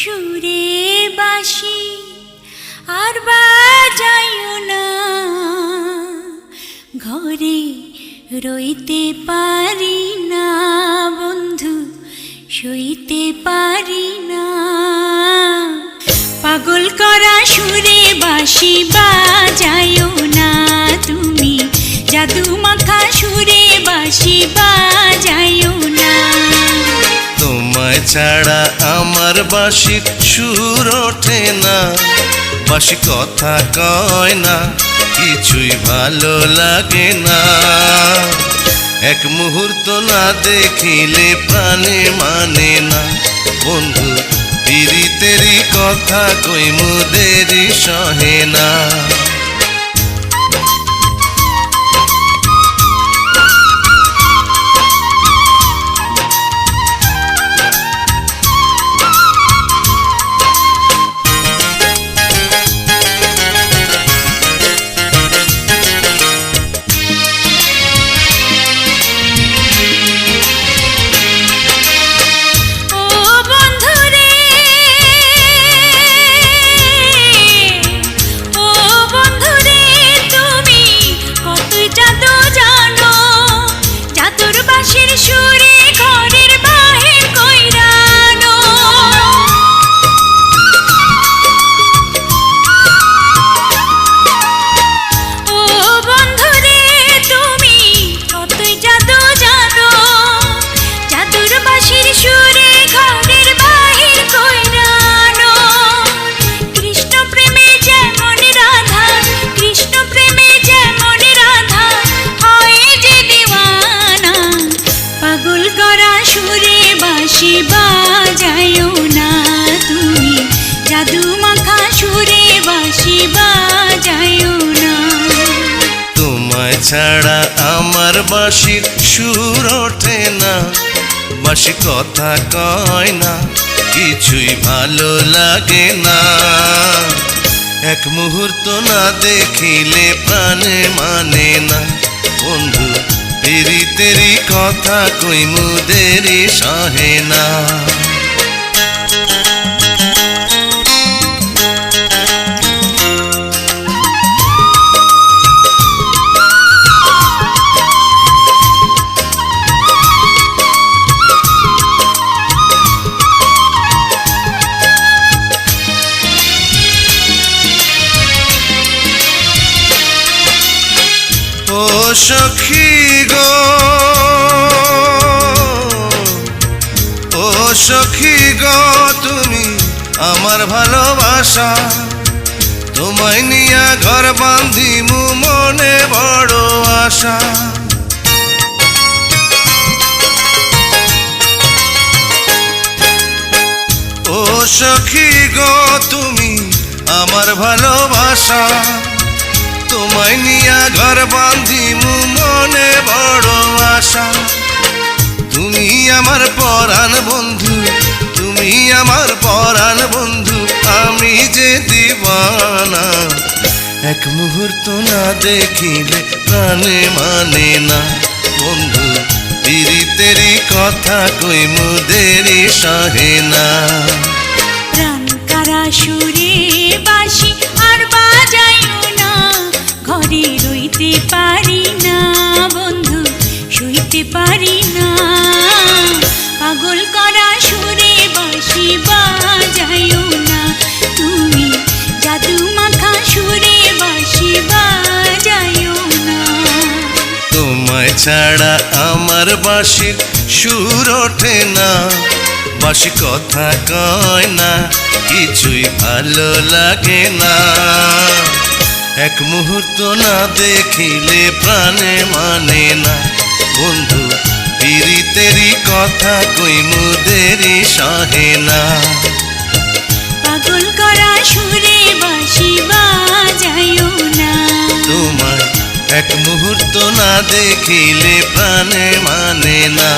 সুরে বাসি, আর বাজাইও না। ঘরে রইতে পারি না বন্ধু, সইতে পারি না। পাগল করা সুরে বাসি বাজাইও না তুমি, জাদু মাখা সুরে বাসি বাজাইও না। তোমার ছাড়া আমার বাসি সুর ওঠে না বাসি কথা কয় না, কিছুই ভালো লাগে না। এক মুহূর্ত না দেখিলে প্রাণে মানে না। বন্ধু তেরি কথা কই মুদেরি সহে না। বাঁশি বাজায়ও না তুমি। সুরে বাঁশি বাজায়ও না। তোমায় ছাড়া আমার বাসি সুর ওঠে না। বাসি কথা কয় না, কিছুই ভালো লাগে না। এক মুহূর্ত না দেখিলে প্রাণে মানে না। বন্ধু তেরি তেরি কথা কই মুদেরি সহে না সখী গো ও সখী গো, তুমি আমার ভালোবাসা। তোমায় নিয়া ঘর বান্ধিমু মনে বড় আশা। ও সখী গো, তুমি আমার ভালোবাসা। তোমায় নিয়া ঘর বান্ধিমু মনে বড় আশা। তুমি আমার পরাণ বন্ধু, তুমি আমার পরাণ বন্ধু, আমি যে দিবানা। এক মুহূর্ত না দেখিলে প্রাণে মানে না। বন্ধু পিরিতেরি কথা কই মুদেরি সহে না। শুইতে পারি না। পাগল করা সুরে বাসি বাজাইও না। তুমি জাদু মাখা সুরে বাসি বাজাইও না। তোমায় ছাড়া আমার বাসির সুর ওঠে না। বাসি কথা কয় না, কিছুই ভালো লাগে না। এক মুহূর্ত না দেখিলে প্রাণে মানে না। কথা কই মুদেরি সহে না। পাগল করা সুরে বাসি বাজাইও না। তোমার এক মুহূর্ত না দেখিলে প্রাণে মানে না।